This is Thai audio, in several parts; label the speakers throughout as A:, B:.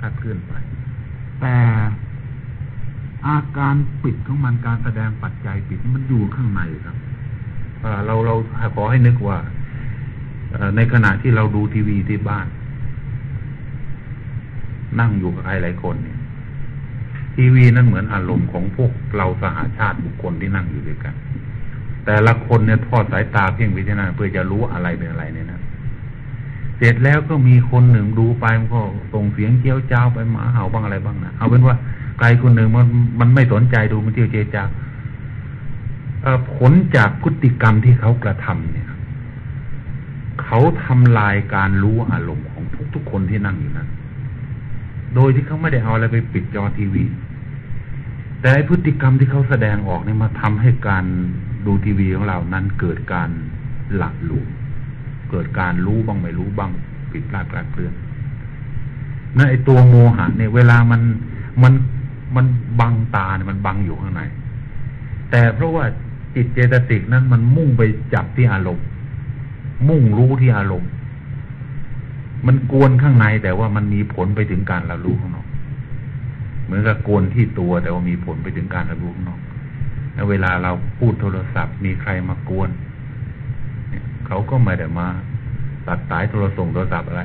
A: คลาดเคลื่อนไป แต่อาการปิดของมันการแสดงปัจจัยปิดมันอยู่ข้างในครับเราเราขอให้นึกว่าในขณะที่เราดูทีวีที่บ้าน นั่งอยู่กับใครหลายคนเนี่ย ทีวีนั้นเหมือนอารมณ์ของพวกเราสหาชาติบุคคลที่นั่งอยู่ด้วยกัน แต่ละคนเนี่ยทอดสายตาเพ่งไปที่นั่นเพื่อจะรู้อะไรเป็นอะไรเนี่ยนะ เสร็จแล้วก็มีคนหนึ่งดูไปมันก็ส่งเสียงเจียวเจ้าไปหมาเห่าบ้างอะไรบ้างนะเอาเป็นว่าใครคนหนึ่งมันมันไม่สนใจดูมันเจียวเจียจ้าผลจากพฤติกรรมที่เขากระทำเนี่ย เขาทำลายการรู้อารมณ์ของทุกๆคนที่นั่งอยู่นั้นโดยที่เขาไม่ได้เอาอะไรไปปิดจอทีวี แต่พฤติกรรมที่เขาแสดงออกเนี่ยมาทำให้การดูทีวีของเรานั้นเกิดการหลับหลวม เกิดการรู้บ้างไม่รู้บ้างผิดพลาดกลาดเคลื่อนนั่นไอตัวโมหะเนี่ยเวลามันมันมันบังตาเนี่ยมันบังอยู่ข้างใน แต่เพราะว่าจิตเจตสิกนั้นมันมุ่งไปจับที่อารมณ์ มุ่งรู้ที่อารมณ์ มันกวนข้างในแต่ว่ามันมีผลไปถึงการรับรู้ข้างนอก เหมือนกับกวนที่ตัวแต่ว่ามีผลไปถึงการรับรู้ข้างนอก แล้วเวลาเราพูดโทรศัพท์มีใครมากวน เขาก็ไม่ได้มาตัดสายโทรศัพท์โทรศัพท์อะไร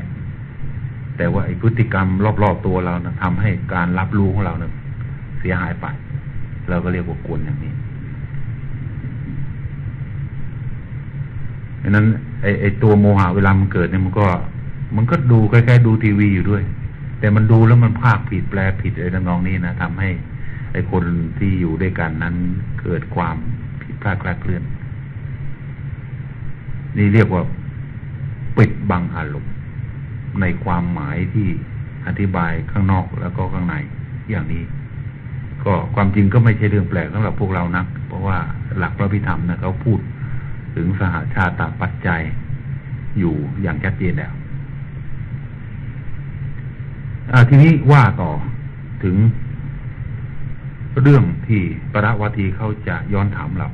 A: แต่ว่าไอ้พฤติกรรมรอบๆตัวเรานะทำให้การรับรู้ของเราเนะเสียหายไป เราก็เรียกว่ากวนอย่างนี้ดังนั้นไอ้ไอ้ตัวโมหะเวลามันเกิดเนี่ยมันก็ มันก็ดูใกล้ๆดูทีวีอยู่ด้วย แต่มันดูแล้วมันภาคผิดแปลผิดอะไรต่างนี้นะทำให้ไอ้คนที่อยู่ด้วยกันนั้นเกิดความผิดพลาดคลาดเคลื่อน นี่เรียกว่าปิดบังอารมณ์ในความหมายที่อธิบายข้างนอกแล้วก็ข้างในอย่างนี้ ก็ความจริงก็ไม่ใช่เรื่องแปลกสำหรับพวกเรานัก เพราะว่าหลักพระพิธรรมนะเขาพูดถึงสหาชาติปัจจัยอยู่อย่างชัดเจนแล้วทีนี้ว่าต่อถึงเรื่องที่ประวัตีเขาจะย้อนถามเรา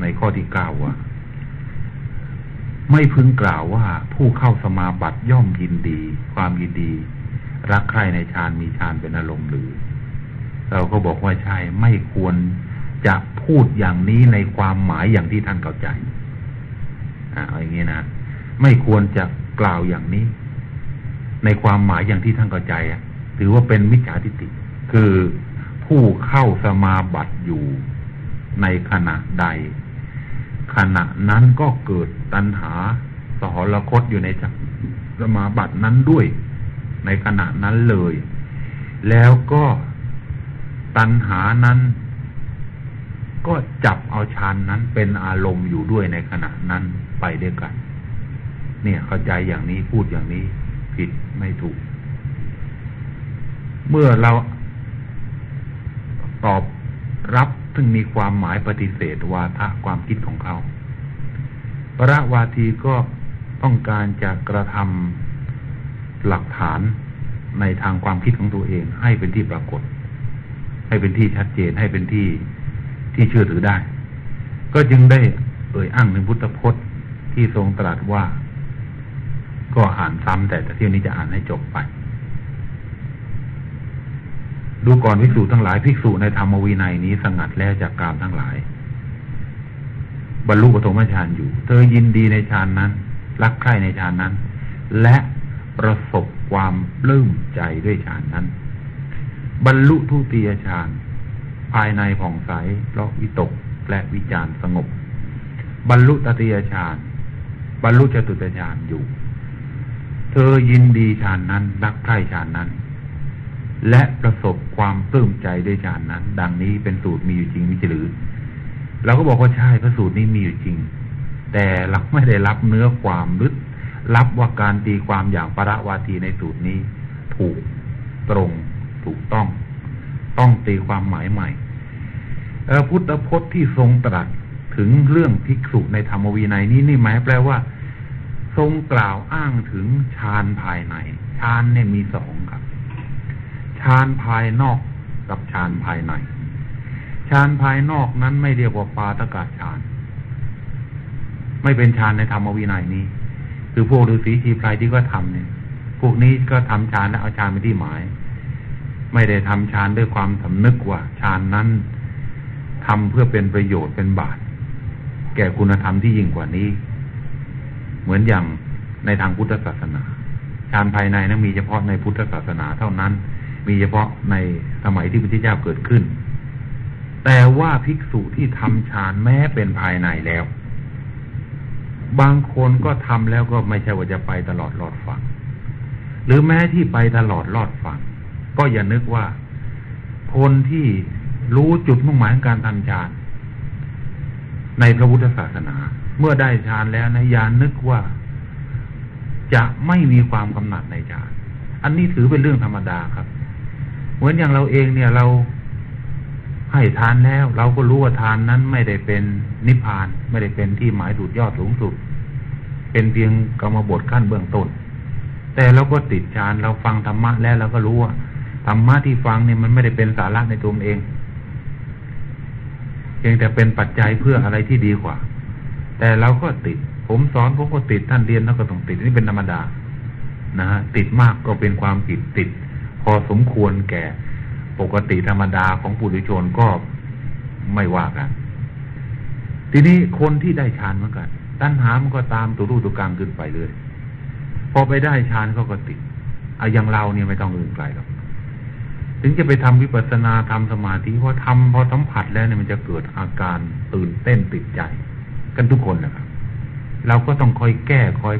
A: ในข้อที่เก้าว่า ไม่พึงกล่าวว่าผู้เข้าสมาบัติย่อมยินดี ความยินดี รักใครในฌานมีฌานเป็นอารมณ์หรือ เราก็บอกว่าใช่ไม่ควรจะพูดอย่างนี้ในความหมายอย่างที่ท่านเข้าใจอ่าอย่างนี้นะไม่ควรจะกล่าวอย่างนี้ ในความหมายอย่างที่ท่านเข้าใจอะถือว่าเป็นมิจฉาทิฏฐิคือผู้เข้าสมาบัติอยู่ในขณะใด ขณะนั้นก็เกิดตัณหาสหรคตอยู่ในจักสมาบัตินั้นด้วย ในขณะนั้นเลย แล้วก็ตัณหานั้น ก็จับเอาฌานนั้นเป็นอารมณ์อยู่ด้วยในขณะนั้นไปด้วยกัน เนี่ยเข้าใจอย่างนี้พูดอย่างนี้ ผิดไม่ถูก เมื่อเราตอบรับ ซึ่งมีความหมายปฏิเสธวาทะความคิดของเขาพระวาทีก็ต้องการจะกระทำหลักฐานในทางความคิดของตัวเอง ให้เป็นที่ปรากฏ ให้เป็นที่ชัดเจนให้เป็นที่ที่เชื่อถือได้ ก็จึงได้เอ่ยอ้างในพุทธพจน์ที่ทรงตรัสว่า ก็อ่านซ้ำแต่เที่ยวนี้จะอ่านให้จบไป ดูก่อนภิกษุทั้งหลายภิกษุในธรรมวินัยนี้สงัดแล้วจากกามทั้งหลาย บรรลุปฐมฌานอยู่ เธอยินดีในฌานนั้น รักใคร่ในฌานนั้น และประสบความปลื้มใจด้วยฌานนั้น บรรลุทุติยฌานภายในผ่องใสเพราะวิตกและวิจารสงบ บรรลุตติยฌานบรรลุจตุตฌานอยู่ เธอยินดีฌานนั้น รักใคร่ฌานนั้น และประสบความปลื้มใจด้วยฌานนั้น ดังนี้เป็นสูตรมีอยู่จริงมิจฉหรือเราก็บอกว่าใช่พระสูตรนี้มีอยู่จริง แต่เราไม่ได้รับเนื้อความลึกรับว่าการตีความอย่างประวาทีในสูตรนี้ ถูกตรง ถูกต้อง ต้องตีความหมายใหม่พุทธพจน์ที่ทรงตรัสถึงเรื่องภิกษุในธรรมวินัยนี้นี่หมายแปลว่า ทรงกล่าวอ้างถึงฌานภายในฌานเนี่ยมีสองานภายนอกกับฌานภายในฌานภายนอกนั้นไม่เรียกว่าปาตกาฌาน ไม่เป็นฌานในธรรมวินัยนี้ คือพวกฤาษีชีพไพรที่ก็ทำเนี่ย พวกนี้ก็ทำฌานแล้วเอาฌานเป็นที่หมาย ไม่ได้ทำฌานด้วยความสำนึกว่าฌานนั้นทำเพื่อเป็นประโยชน์เป็นบาตแก่คุณธรรมที่ยิ่งกว่านี้ เหมือนอย่างในทางพุทธศาสนาฌานภายในนั้นมีเฉพาะในพุทธศาสนาเท่านั้น มีเฉพาะในสมัยที่พระพุทธเจ้าเกิดขึ้น แต่ว่าภิกษุที่ทำฌานแม้เป็นภายในแล้ว บางคนก็ทำแล้วก็ไม่ใช่ว่าจะไปตลอดรอดฟังหรือแม้ที่ไปตลอดรอดฟังก็อย่านึกว่า คนที่รู้จุดมุ่งหมายของการทำฌานในพระพุทธศาสนา เมื่อได้ฌานแล้วนะยานึกว่าจะไม่มีความกำหนัดในฌาน อันนี้ถือเป็นเรื่องธรรมดาครับ เหมือนอย่างเราเองเนี่ยเราให้ทานแล้ว เราก็รู้ว่าทานนั้นไม่ได้เป็นนิพพาน ไม่ได้เป็นที่หมายสุดยอดสูงสุด เป็นเพียงกรรมบทขั้นเบื้องต้น แต่เราก็ติดฌานเราฟังธรรมะแล้วเราก็รู้ว่าธรรมะที่ฟังเนี่ยมันไม่ได้เป็นสาระในตัวเองเพียงแต่เป็นปัจจัยเพื่ออะไรที่ดีกว่า แต่เราก็ติด ผมสอนผมก็ติดท่านเรียนแล้วก็ต้องติดนี่เป็นธรรมดา นะฮะติดมากก็เป็นความผิดติด อสมควรแก่ปกติธรรมดาของปุถุชนก็ไม่ว่ากัน ทีนี้คนที่ได้ฌานเหมือนกันตัณหามันก็ตามตัวรูตัวกลางขึ้นไปเลย พอไปได้ฌานเขาก็ติดอาอย่างเราเนี่ยไม่ต้องอื่นไกลหรอกถึงจะไปทำวิปัสสนาทำสมาธิพอทำพอสัมผัสแล้วเนี่ยมันจะเกิดอาการตื่นเต้นติดใจ กันทุกคนนะครับ เราก็ต้องคอยแก้คอย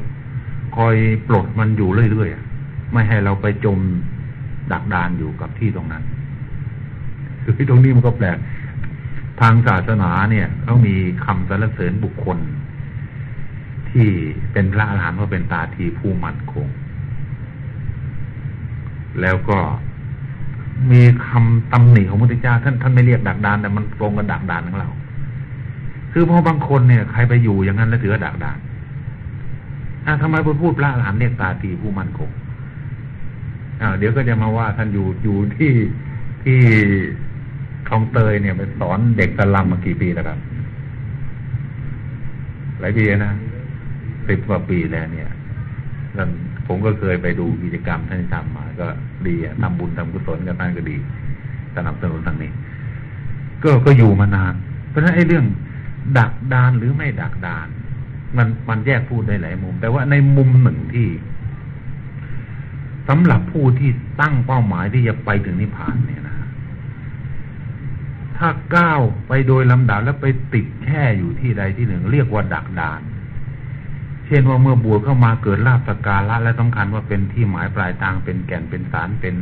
A: คอยปลดมันอยู่เรื่อยๆไม่ให้เราไปจม ดักดานอยู่กับที่ตรงนั้นคือตรงนี้มันก็แปลกทางศาสนาเนี่ยเขามีคำสรรเสริญบุคคล ที่เป็นพระอรหันต์ว่าเป็นตาทีผู้มั่นคง แล้วก็มีคำตำหนิของพระพุทธเจ้าท่านท่านไม่เรียกดักดานแต่มันตรงกับดักดานของเรา คือพอบางคนเนี่ย ใครไปอยู่อย่างนั้นแล้วถือว่าดักดานอ่าทำไมพอพูดพระอรหันต์เรียกตาทีผู้มั่นคง อ่าเดี๋ยวก็จะมาว่าท่านอยู่อยู่ที่ที่คลองเตยเนี่ยไปสอนเด็กตะลำมากี่ปีแล้วครับหลายปีนะสิบกว่าปีแล้วเนี่ยท่านผมก็เคยไปดูกิจกรรมท่านทำมา ก็ดีอะทำบุญทำกุศลกับท่านก็ดีสนับสนุนทางนี้ ก็ก็อยู่มานาน เพราะฉะนั้นไอ้เรื่องดักดานหรือไม่ดักดาน มันมันแยกพูดได้หลายมุม แต่ว่าในมุมหนึ่งที่ สำหรับผู้ที่ตั้งเป้าหมายที่จะไปถึงนิพพานเนี่ยนะถ้าก้าวไปโดยลำดับแล้วไปติดแค่อยู่ที่ใดที่หนึ่ง เรียกว่าดักดาน เช่นว่าเมื่อบวชเข้ามาเกิดลาบสการะและสำคัญว่าเป็นที่หมายปลายทางเป็นแก่นเป็นสารเป็น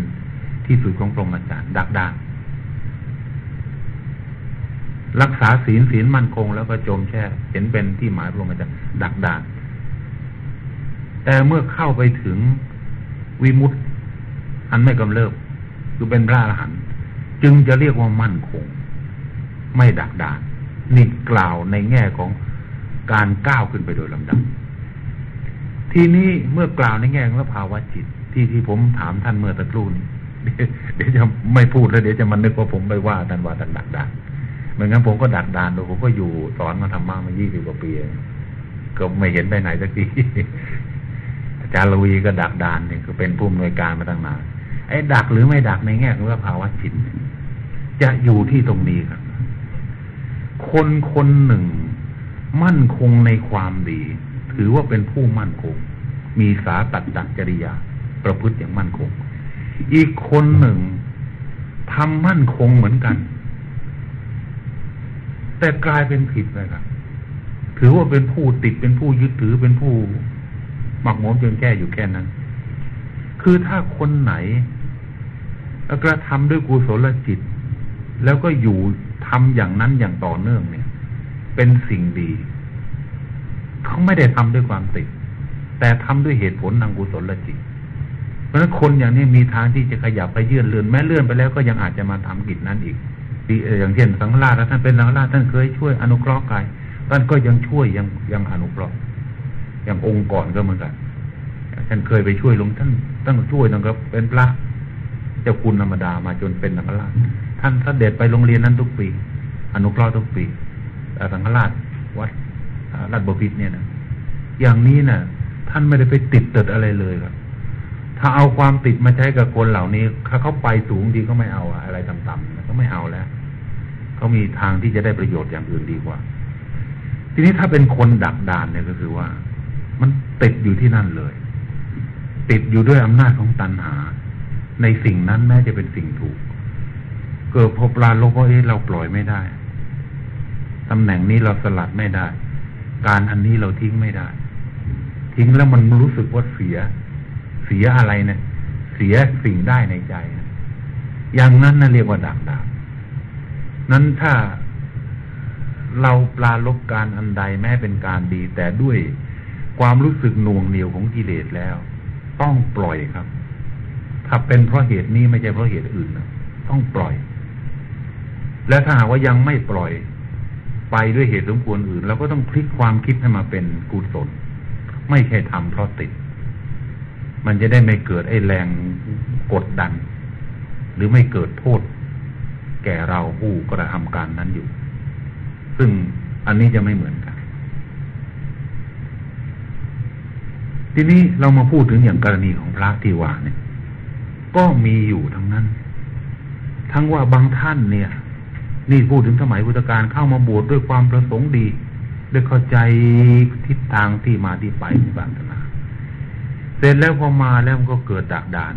A: ที่สุดของพรหมจรรย์ดักดาน รักษาศีลศีลมั่นคงแล้วก็จมแช่เห็นเป็นที่หมายพรหมจรรย์ดักดาน แต่เมื่อเข้าไปถึง วิมุตต์อันไม่กำเริบคือเป็นพระอรหันต์จึงจะเรียกว่ามั่นคง ไม่ดักดานนี่กล่าวในแง่ของการก้าวขึ้นไปโดยลำดับทีนี้เมื่อกล่าวในแง่ของภาวะจิต ที่ที่ผมถามท่านเมื่อตะกครู่นี้เดี๋ยวจะไม่พูดแล้วเดี๋ยวจะมันนึกว่าผมไปว่าท่านว่าท่านดักดานเหมือนงั้นผมก็ดักดานโดยผมก็อยู่สอนมาทำมามายี่สิบกว่าปีก็ไม่เห็นไปไหนสักที อาจารย์ลวีก็ดักดานเนี่ยก็เป็นผู้อำนวยการมาตั้งนานไอ้ดักหรือไม่ดักในแง่ของภาวะจิตจะอยู่ที่ตรงนี้ครับ คนคนหนึ่ง มั่นคงในความดี ถือว่าเป็นผู้มั่นคง มีสาตัดดักจริยา ประพฤติอย่างมั่นคง อีกคนหนึ่งทำมั่นคงเหมือนกัน แต่กลายเป็นผิดไปครับ ถือว่าเป็นผู้ติดเป็นผู้ยึดถือเป็นผู้ หมักหมมจนแก้อยู่แค่นั้น คือถ้าคนไหนกระทำด้วยกุศลจิต แล้วก็อยู่ทำอย่างนั้นอย่างต่อเนื่องเนี่ย เป็นสิ่งดีเขาไม่ได้ทำด้วยความติด แต่ทำด้วยเหตุผลทางกุศลจิต เพราะฉะนั้นคนอย่างนี้มีทางที่จะขยับไปเยื่อนเลื่อนแม้เลื่อนไปแล้วก็ยังอาจจะมาทำกิจนั้นอีกอย่างเช่นสังฆราชท่านเป็นสังฆราชท่านเคยช่วยอนุเคราะห์กายท่านก็ยังช่วยยังยังอนุเคราะห์ อย่างองค์ก่อนก็เหมือนกันท่านเคยไปช่วยหลวงท่านตั้งช่วยตั้งก็เป็นพระเจ้าคุณธรรมดามาจนเป็นสังฆราชท่านเสด็จไปโรงเรียนนั้นทุกปี อนุเคราะห์ทุกปีสังฆราชวัดราชบพิตรเนี่ยนะอย่างนี้นะ่ะ ท่านไม่ได้ไปติดเติดอะไรเลยครับ ถ้าเอาความติดมาใช้กับคนเหล่านี้ถ้าเขาไปสูงดีก็ไม่เอาอะไรต่ำๆก็ไม่เอาแล้วเขามีทางที่จะได้ประโยชน์อย่างอื่นดีกว่า ทีนี้ถ้าเป็นคนดักดานเนี่ยก็คือว่า มันติดอยู่ที่นั่นเลย ติดอยู่ด้วยอำนาจของตัณหา ในสิ่งนั้นแม้จะเป็นสิ่งถูก เกิดพบปลาโลกก็เอ๊ะเราปล่อยไม่ได้ตำแหน่งนี้เราสลัดไม่ได้ การอันนี้เราทิ้งไม่ได้ ทิ้งแล้วมันรู้สึกว่าเสีย เสียอะไรเนะี่ย เสียสิ่งได้ในใจนะอย่างนั้นน่ะเรียกว่าดักดาบนั้นถ้าเราปลาลบการอันใดแม้เป็นการดี แต่ด้วย ความรู้สึกหน่วงเหนียวของกิเลสแล้ว ต้องปล่อยครับ ถ้าเป็นเพราะเหตุนี้ไม่ใช่เพราะเหตุอื่นนะต้องปล่อย และถ้าหากว่ายังไม่ปล่อย ไปด้วยเหตุสมควรอื่นเราก็ต้องพลิกความคิดให้มาเป็นกุศลไม่ใช่ทำเพราะติด มันจะได้ไม่เกิดไอ้แรงกดดัน หรือไม่เกิดโทษ แก่เราผู้กระทำการนั้นอยู่ ซึ่งอันนี้จะไม่เหมือนกัน ทีนี้เรามาพูดถึงอย่างกรณีของพระที่ว่าเนี่ย ก็มีอยู่ทั้งนั้น ทั้งว่าบางท่านเนี่ย นี่พูดถึงสมัยพุทธกาลเข้ามาบวชดด้วยความประสงค์ดีด้วยเข้าใจทิศทางที่มาที่ไปในบางนาเสร็จแล้วพอมาแล้วมันก็เกิดดักดาน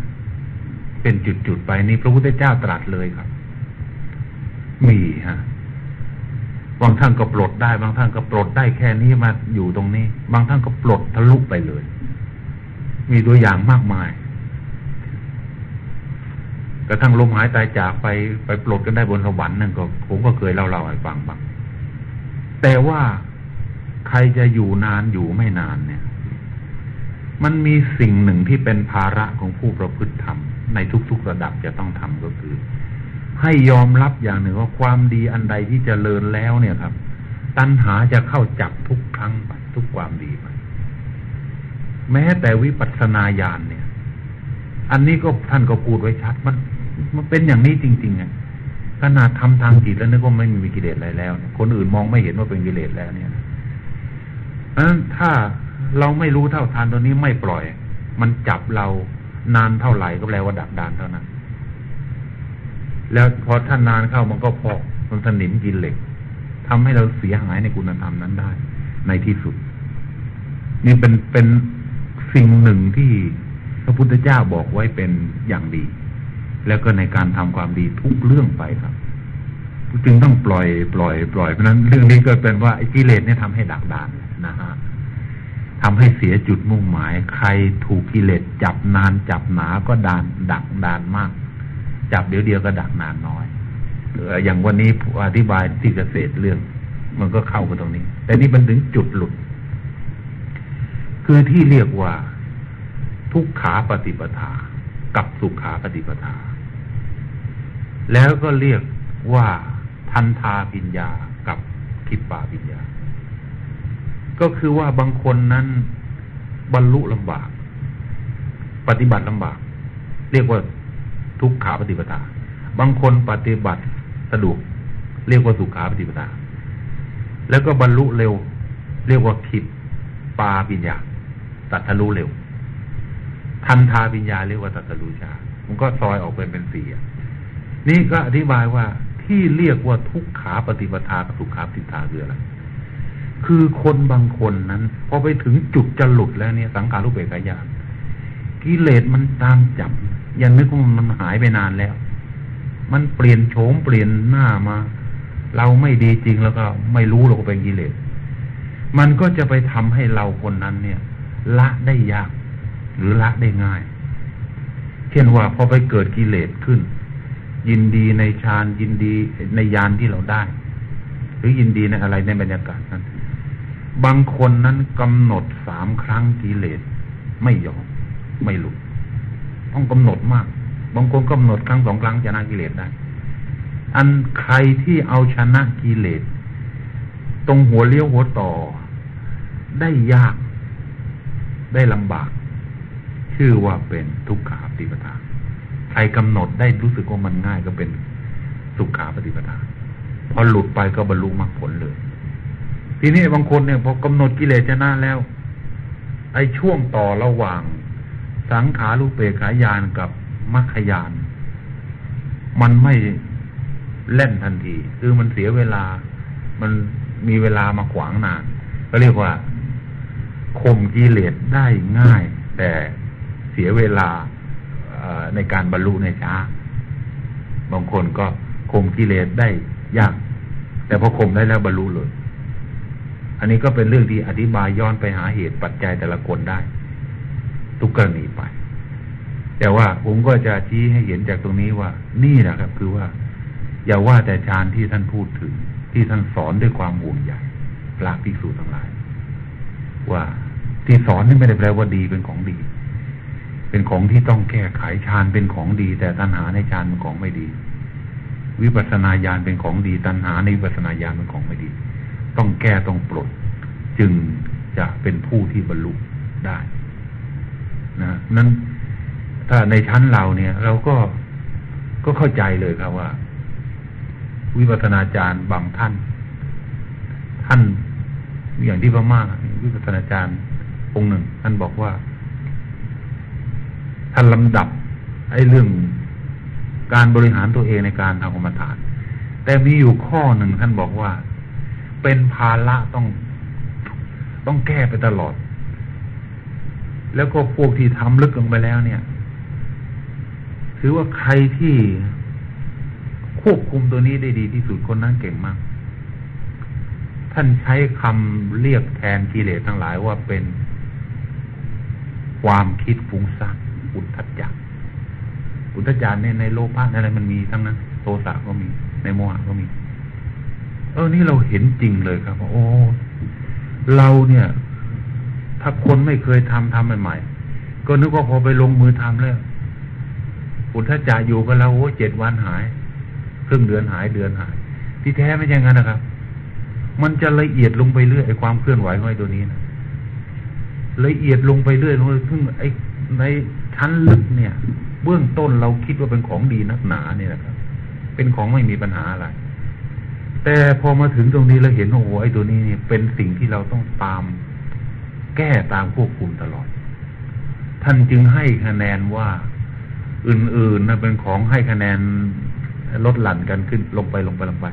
A: เป็นจุดๆไปนี่พระพุทธเจ้าตรัสเลยครับ มีฮะบางท่านก็ปลดได้ บางท่านก็ปลดได้แค่นี้มาอยู่ตรงนี้ บางท่านก็ปลดทะลุไปเลย มีตัวอย่างมากมาย กระทั่งลมหายตายจากไปไปปลดกันได้บนสวรรค์นั่นก็ผมก็เคยเล่าเล่าให้ฟังบ้างแต่ว่าใครจะอยู่นานอยู่ไม่นานเนี่ย มันมีสิ่งหนึ่งที่เป็นภาระของผู้ประพฤติธรรม ในทุกๆระดับจะต้องทำก็คือ ให้ยอมรับอย่างหนึ่งว่าความดีอันใดที่จเจริญแล้วเนี่ยครับ ตัณหาจะเข้าจับทุกครั้งไปทุกความดีไป แม้แต่วิปัสสนาญาณเนี่ย อันนี้ก็ท่านก็พูดไว้ชัด มัน มันเป็นอย่างนี้จริงๆไงขนาดทำทางจิตแล้วนึกว่าไม่มีกิเลสอะไรแล้ว คนอื่นมองไม่เห็นว่าเป็นกิเลสแล้วเนี่ยนั้นถ้าเราไม่รู้เท่าทานตัวนี้ไม่ปล่อย มันจับเรานานเท่าไหร่ก็แปลว่าดักดานเท่านั้น แล้วพอท่านนานเข้ามันก็พอกมันสนิมกินเหล็กทำให้เราเสียหายในคุณธรรมนั้นได้ ในที่สุด นี่เป็นเป็น สิ่งหนึ่งที่พระพุทธเจ้าบอกไว้เป็นอย่างดี แล้วก็ในการทำความดีทุกเรื่องไปครับจึงต้องปล่อย ปล่อย ปล่อย เพราะนั้นเรื่องนี้ก็เป็นว่ากิเลสเนี่ยทำให้ดักดานนะฮะทำให้เสียจุดมุ่งหมาย ใครถูกกิเลสจับนานจับหนาก็ดานดักดานมาก จับเดี๋ยวเดียวก็ดักนานน้อยอย่างวันนี้อธิบายที่เกษตรเรื่อง มันก็เข้ากันตรงนี้ แต่นี่มันถึงจุดหลุด คือที่เรียกว่าทุกขาปฏิปทา กับสุขาปฏิปทา แล้วก็เรียกว่าทันทาปิญญากับคิปปาปิญญา ก็คือว่าบางคนนั้นบรรลุลำบาก ปฏิบัติลำบาก เรียกว่าทุกขาปฏิปทา บางคนปฏิบัติสะดวกเรียกว่าสุขาปฏิปทา แล้วก็บรรลุเร็ว เรียกว่าคิดปาปิญญา ตัดทะลุเร็ว ทันทาปิญญาเรียกว่าตัตลูชามันก็ซอยออกเป็นเป็นสี่นี่ก็อธิบายว่าที่เรียกว่าทุกขาปฏิปทากับสุขาปฏิทาคืออะไรคือคนบางคนนั้นพอไปถึงจุดจะหลุดแล้วเนี่ยสังขารุเบกายานกิเลสมันตามจับยังนึกว่ามันหายไปนานแล้ว มันเปลี่ยนโฉมเปลี่ยนหน้ามา เราไม่ดีจริงแล้วก็ไม่รู้เราก็เป็นกิเลสมันก็จะไปทำให้เราคนนั้นเนี่ย ละได้ยาก หรือละได้ง่าย เช่นว่าพอไปเกิดกิเลสขึ้น ยินดีในฌานยินดีในยานที่เราได้ หรือยินดีในอะไรในบรรยากาศนั้น บางคนนั้นกำหนดสามครั้งกิเลสไม่ยอมไม่หลุดต้องกำหนดมาก บางคนกำหนดครั้งสองครั้งชนะกิเลสได้ อันใครที่เอาชนะกิเลสตรงหัวเลี้ยวหัวต่อได้ยาก ได้ลำบาก ชื่อว่าเป็นทุกขาปฏิปทาใครกำหนดได้รู้สึกว่ามันง่ายก็เป็นสุขาปฏิปทาพอหลุดไปก็บรรลุมรรคผลเลย ทีนี้บางคนเนี่ยพอกำหนดกิเลสชนะแล้ว ไอ้ช่วงต่อระหว่าง สังขารุเปขายานกับมัคคยาน มันไม่เล่นทันที คือมันเสียเวลา มันมีเวลามาขวางนาน ก็เรียกว่า ข่มกิเลสได้ง่าย แต่เสียเวลาในการบรรลุในช้า บางคนก็ข่มกิเลสได้ยาก แต่พอข่มได้แล้วบรรลุเลย อันนี้ก็เป็นเรื่องที่อธิบายย้อนไปหาเหตุปัจจัยแต่ละคนได้ ทุกกรณีไป แต่ว่าผมก็จะชี้ให้เห็นจากตรงนี้ว่า นี่นะครับ คือว่า อย่าว่าแต่ฌานที่ท่านพูดถึง ที่ท่านสอนด้วยความห่วงใยพระภิกษุทั้งหลาย ว่า ที่สอนนี่ไม่ได้แปลว่าดีเป็นของดี เป็นของที่ต้องแก้ไขฌานเป็นของดี แต่ตัณหาในฌานเป็นของไม่ดี วิปัสสนาญาณเป็นของดี ตัณหาในวิปัสสนาญาณเป็นของไม่ดี ต้องแก้ต้องปลด จึงจะเป็นผู้ที่บรรลุได้นะนั้นถ้าในชั้นเราเนี่ย เราก็ก็เข้าใจเลยครับว่า วิปัสนาจารย์บางท่าน ท่านอย่างที่พม่าวิปัสสนาจารย์ องค์หนึ่ง ท่านบอกว่า ท่านลำดับ ไอ้เรื่องการบริหารตัวเองในการทำกรรมฐาน แต่มีอยู่ข้อหนึ่งท่านบอกว่า เป็นภาระต้อง ต้องแก้ไปตลอด แล้วก็พวกที่ทำลึกลงไปแล้วเนี่ย ถือว่าใครที่ควบคุมตัวนี้ได้ดีที่สุดคนนั้นเก่งมาก ท่านใช้คำเรียกแทนกิเลสทั้งหลายว่าเป็น ความคิดฟุ้งซ่านอุทธัจจะอุทธัจจะเนี่ยในโลภะอะไรมันมีทั้งนั้นโทสะก็มี ในโมหะก็มี เออนี่เราเห็นจริงเลยครับโอ้เราเนี่ย ถ้าคนไม่เคยทำทำใหม่ๆก็นึกว่าพอไปลงมือทำแล้วอุทธัจจะอยู่กับเราโอ้เจ็ดวันหายครึ่งเดือนหายเดือนหาย ที่แท้ไม่ใช่งั้นนะครับ มันจะละเอียดลงไปเรื่อยไอ้ความเคลื่อนไหวของไอ้ตัวนี้นะ ละเอียดลงไปเรื่อยลงซึ่งไอ้ในชั้นลึกเนี่ย เบื้องต้นเราคิดว่าเป็นของดีนักหนาเนี่ยนะครับ เป็นของไม่มีปัญหาอะไร แต่พอมาถึงตรงนี้เราเห็นโอ้โหไอ้ตัวนี้เนี่ยเป็นสิ่งที่เราต้องตามแก้ตามควบคุมตลอด ท่านจึงให้คะแนนว่า อื่นๆนะเป็นของให้คะแนนลดหลั่นกันขึ้นลงไปลงไปลงไป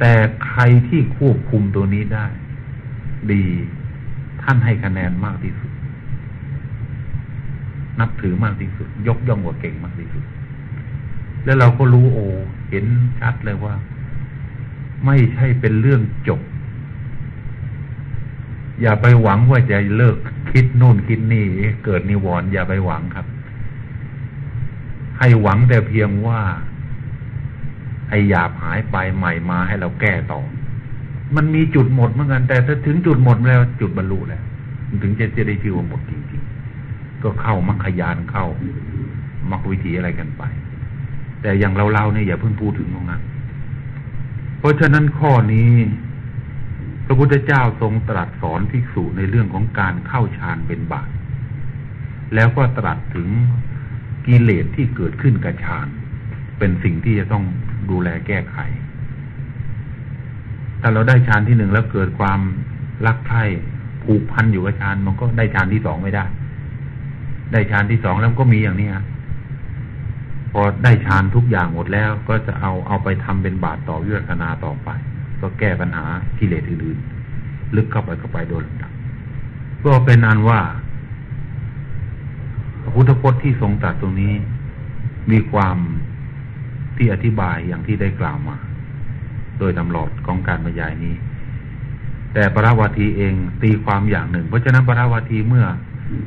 A: แต่ใครที่ควบคุมตัวนี้ได้ ดี ท่านให้คะแนนมากที่สุด นับถือมากที่สุด ยกย่องว่าเก่งมากที่สุด แล้วเราก็รู้โอ้เห็นชัดเลยว่า ไม่ใช่เป็นเรื่องจบ อย่าไปหวังว่าจะเลิกคิดโน่นคิดนี่ เกิดนิวรณ์อย่าไปหวังครับ ให้หวังแต่เพียงว่าไอ้หยาบหายไปใหม่มาให้เราแก้ต่อ มันมีจุดหมดเหมือนกัน แต่ถ้าถึงจุดหมดแล้ว จุดบรรลุแล้วถึงจะจะได้ชื่อว่าหมดจริงๆก็เข้ามรรคยานเข้ามรรควิถีอะไรกันไป แต่อย่างเราเราเนี่ยอย่าเพิ่งพูดถึงตรงนั้นเพราะฉะนั้นข้อนี้ พระพุทธเจ้าทรงตรัสสอนภิกษุในเรื่องของการเข้าฌานเป็นบาตแล้วก็ตรัสถึงกิเลสที่เกิดขึ้นกับฌาน เป็นสิ่งที่จะต้องดูแลแก้ไข ถ้าเราได้ฌานที่หนึ่งแล้วเกิดความรักใคร่ผูกพันอยู่กับฌานมันก็ได้ฌานที่สองไม่ได้ ได้ฌานที่สองแล้วก็มีอย่างนี้ฮะพอได้ฌานทุกอย่างหมดแล้ว ก็จะเอาเอาไปทำเป็นบาตรต่อวิวัฒนาต่อไป ก็แก้ปัญหากิเลสอื่นๆลึกเข้าไปเข้าไปโดยลำดับก็เป็นอันว่าพระพุทธพจน์ที่ทรงตรัสตรงนี้ มีความที่อธิบายอย่างที่ได้กล่าวมา โดยตำรอดของการบรรยายนี้ แต่ปราวาทีเองตีความอย่างหนึ่ง เพราะฉะนั้นปราวาทีเมื่อ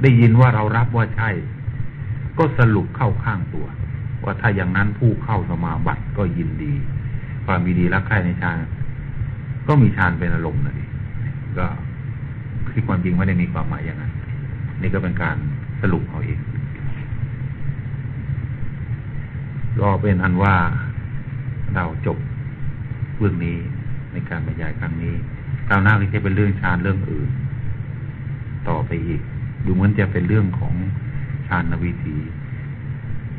A: ได้ยินว่าเรารับว่าใช่ ก็สรุปเข้าข้างตัว ว่าถ้าอย่างนั้นผู้เข้าสมาบัติก็ยินดี ความมีดีรักใคร่ในฌานก็มีฌานเป็นอารมณ์นะดิก็คือความจริงไม่ได้มีความหมายอย่างนั้น นี่ก็เป็นการสรุปเอาเองก็เป็นอันว่าเราจบ เรื่องนี้ในการบรรยายครั้งนี้คราวหน้าก็จะเป็นเรื่องฌานเรื่องอื่น ต่อไปอีก ดูเหมือนจะเป็นเรื่องของฌานวิธี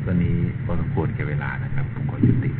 A: วันนี้พอสมควรแก่เวลานะครับ ผมขอยุติ